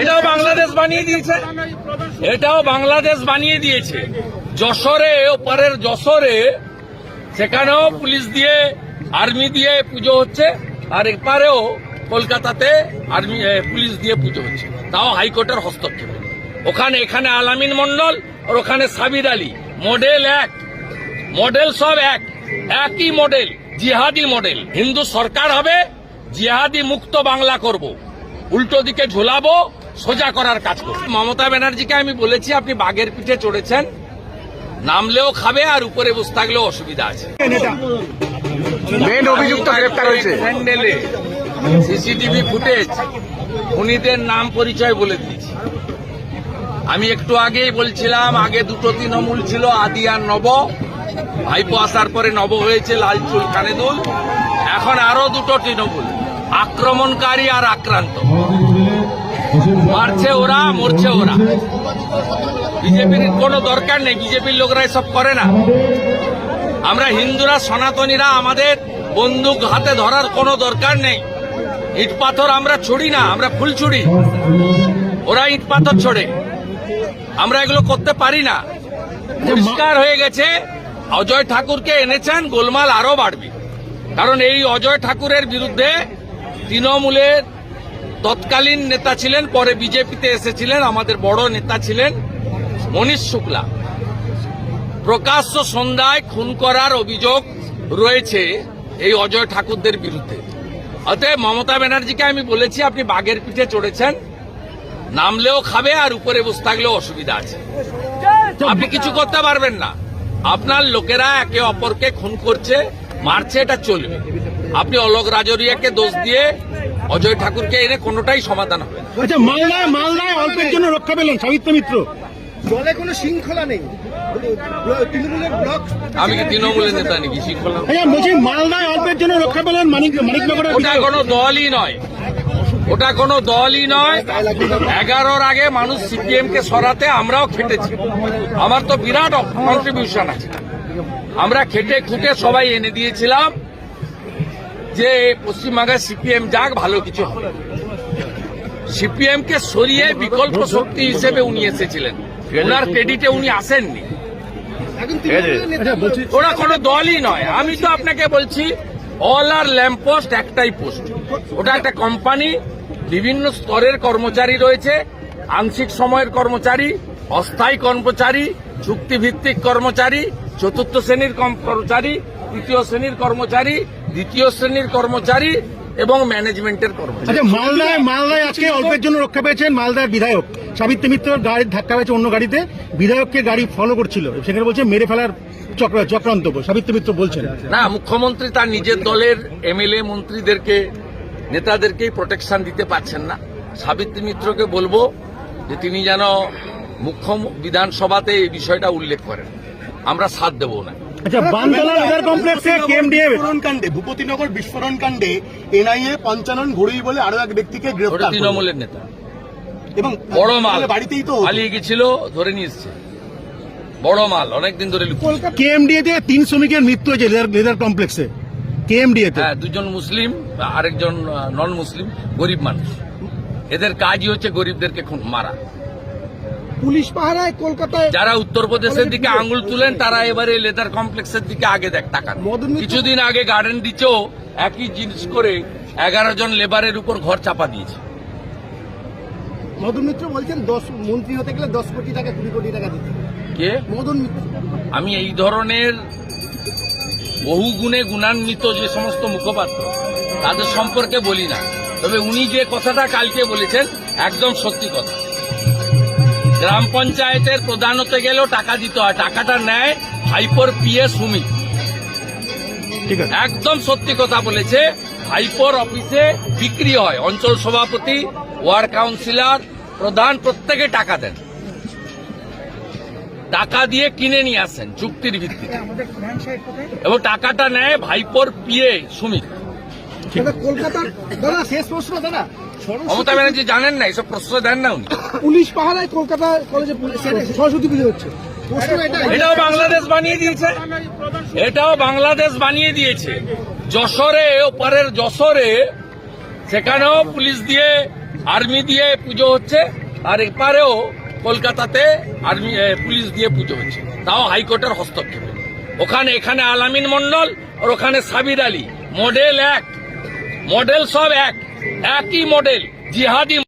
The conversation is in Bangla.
এটাও বাংলাদেশ বানিয়ে দিয়েছে। এটাও বাংলাদেশ বানিয়ে দিয়েছে। যশোরে, ওপারের যশোরে, সেখানেও পুলিশ দিয়ে আর্মি দিয়ে পুজো হচ্ছে, আর এপারেও কলকাতাতে আর্মি পুলিশ দিয়ে পুজো হচ্ছে। তাও হাইকোর্টের হস্তক্ষেপ। ওখানে, এখানে আলামিন মন্ডল আর ওখানে সাবির আলী। মডেল এক। মডেল সব এক। একই মডেল, জিহাদি মডেল। হিন্দু সরকার হবে, জিহাদি মুক্ত বাংলা করব। উল্টো দিকে ঝোলাবো সোজা করার কাজ করব মমতা ব্যানার্জিকে আমি বলেছি আপনি বাঘের পিঠে চড়েছেন নামলেও খাবে আর উপরে বসে থাকলেও অসুবিধা আছে। মেন অভিযুক্ত গ্রেপ্তার হয়েছে। স্যান্ডেলে সিসিটিভি ফুটেজ খুনিদের নাম পরিচয় বলে দিয়েছি। আমি একটু আগেই বলছিলাম আগে দুটো তৃণমূল ছিল আদি আর নব। ভাইপো আসার পরে নব হয়েছে লাল চুল কানেদুল এখন আরও দুটো তৃণমূল আক্রমণকারী আর আক্রান্ত। মারছে ওরা, মরছে ওরা। বিজেপির কোনো দরকার নেই, বিজেপির লোকরা এসব করে না। আমরা হিন্দুরা, সনাতনীরা, আমাদের বন্দুক হাতে ধরার কোনো দরকার নেই। ইট পাথর আমরা ছুড়ি না, আমরা ফুল ছুড়ি। ওরা ইট পাথর ছড়ে। আমরা এগুলো করতে পারি না। পরিষ্কার হয়ে গেছে, অজয় ঠাকুরকে এনেছেন, গোলমাল আরও বাড়বে। কারণ এই অজয় ঠাকুরের বিরুদ্ধে তৃণমূলের তৎকালীন নেতা ছিলেন, পরে বিজেপিতে এসেছিলেন, আমাদের বড় নেতা ছিলেন মনীষ শুক্লা। প্রকাশ্য সন্ধ্যায় খুন করার অভিযোগ রয়েছে এই অজয় ঠাকুরদের বিরুদ্ধে। অতএব মমতা ব্যানার্জিকে আমি বলেছি, আপনি বাঘের পিঠে চড়েছেন, নামলেও খাবে আর উপরে বসে থাকলেও অসুবিধা আছে। আপনি কিছু করতে পারবেন না। আপনার লোকেরা একে অপরকে খুন করছে, মারছে, এটা চলবে। আপনি অলোক রাজরিয়াকে দোষ দিয়ে অজয় ঠাকুরকে এনে কোনোটাই সমাধান হবে। আচ্ছা মালদায় মালদায় অল্পের জন্য রক্ষা পেলেন সাবিত্র মিত্র। দলে কোনো শৃঙ্খলা নেই। তৃণমূলের ব্লক আমি কি তৃণমূলের নেতা নাকি? শৃঙ্খলা আচ্ছা বলছি মালদায় অল্পের জন্য রক্ষা পেলেন মানিক মানিকনগরের ওটা কোনো দলই নয়। ওটা কোনো দলই নয়। এগারোর আগে মানুষ সিপিএম কে সরাতে আমরাও খেটেছি। আমার তো বিরাট কন্ট্রিবিউশন আছে। আমরা খেটে খুঁটে সবাই এনে দিয়েছিলাম। যে পশ্চিমবঙ্গে সিপিএম, যাক ভালো কিছু হবে। সিপিএম কে সরিয়ে বিকল্প শক্তি হিসেবে উনি এসেছিলেন। ওনার ক্রেডিটে উনি আসেননি। ওরা কোনো দলই নয়। আমি তো আপনাকে বলছি অল আর ল্যাম্প পোস্ট একটাই পোস্ট ওটা একটা কোম্পানি বিভিন্ন স্তরের কর্মচারী রয়েছে, আংশিক সময়ের কর্মচারী, অস্থায়ী কর্মচারী, চুক্তিভিত্তিক কর্মচারী, চতুর্থ শ্রেণির কর্মচারী, তৃতীয় শ্রেণির কর্মচারী দ্বিতীয় শ্রেণির কর্মচারী এবং ম্যানেজমেন্টের কর্মচারী। আচ্ছা মালদায় মালদায় আজকে অল্পের জন্য রক্ষা পেয়েছেন মালদার বিধায়ক। সাবিত্রী মিত্র গাড়ির ধাক্কা পেয়েছে অন্য গাড়িতে। বিধায়ককে গাড়ি ফলো করছিল। সেখানে বলছে মেরে ফেলার চক্র চক্রান্ত সাবিত্রী মিত্র বলছেন। না মুখ্যমন্ত্রী তার নিজের দলের এমএলএ মন্ত্রীদেরকে নেতাদেরকেই প্রোটেকশন দিতে পারছেন না। সাবিত্রী মিত্রকে বলব যে তিনি যেন মুখ্য বিধানসভাতে এই বিষয়টা উল্লেখ করেন। আমরা সাথ দেব না আচ্ছা বানতলা লেদার কমপ্লেক্সে কেএমডিএ বিস্ফোরণ কাণ্ডে ভূপতিনগর বিস্ফোরণ কাণ্ডে এনআইএ পঞ্চানন বলে আরও এক ব্যক্তিকে গ্রেফতার তৃণমূলের নেতা। এবং বড় মাল। বাড়িতেই তো। পালিয়ে গেছিল ধরে নিয়ে এসছে। বড় মাল অনেকদিন ধরে কেএমডিএ তে তিন শ্রমিকের মৃত্যু হয়েছে লেদার লেদার কমপ্লেক্সে কেএমডিএ তে হ্যাঁ দুজন মুসলিম আরেকজন নন মুসলিম গরিব মানুষ। এদের কাজই হচ্ছে গরিবদেরকে খুন মারা। পুলিশ পাহারায় কলকাতায় যারা উত্তরপ্রদেশের দিকে আঙ্গুল তুলেন তারা এবারে লেদার কমপ্লেক্সের দিকে আগে দেখ তাকান। কিছুদিন আগে গার্ডেন ডিচেও একই জিনিস করে এগারো জন লেবারের উপর ঘর চাপা দিয়েছে। মদন মিত্র বলছেন দশ মন্ত্রী হতে গেলে দশ কোটি টাকা কুড়ি কোটি টাকা দিতে কে? মদন মিত্র আমি এই ধরনের বহু গুণে গুণান্বিত যে সমস্ত মুখপাত্র তাদের সম্পর্কে বলি না। তবে উনি যে কথাটা কালকে বলেছেন একদম সত্যি কথা। গ্রাম পঞ্চায়েতের প্রধান হতে গেলেও টাকা দিতে হয়। টাকাটা নেয় হাইপোর পিএ সুমিত ঠিক একদম সত্যি কথা বলেছে হাইপোর অফিসে বিক্রি হয়। অঞ্চল সভাপতি ওয়ার্ড কাউন্সিলর প্রধান প্রত্যেকে টাকা দেন। টাকা দিয়ে কিনে নিয়ে আসেন চুক্তির ভিত্তিতে। এবং টাকাটা নেয় ভাইপোর পিএ সুমিত কলকাতার দাদা শেষ প্রশ্ন দাদা। মমতা ব্যানার্জি জানেন না এসব প্রশ্রয় দেন না উনি। পুলিশ পাহারায় কলকাতা কলেজে সরস্বতী পুজো হচ্ছে। এটাও বাংলাদেশ বানিয়ে দিয়েছে। এটাও বাংলাদেশ বানিয়ে দিয়েছে। যশোরে ওপারের যশোরে সেখানেও পুলিশ দিয়ে আর্মি দিয়ে পুজো হচ্ছে আর এপারেও কলকাতাতে আর্মি পুলিশ দিয়ে পুজো হচ্ছে। তাও হাইকোর্টের হস্তক্ষেপে। ওখানে এখানে আলামিন মন্ডল আর ওখানে সাবির আলী। মডেল এক। মডেল সব এক। একই মডেল জিহাদি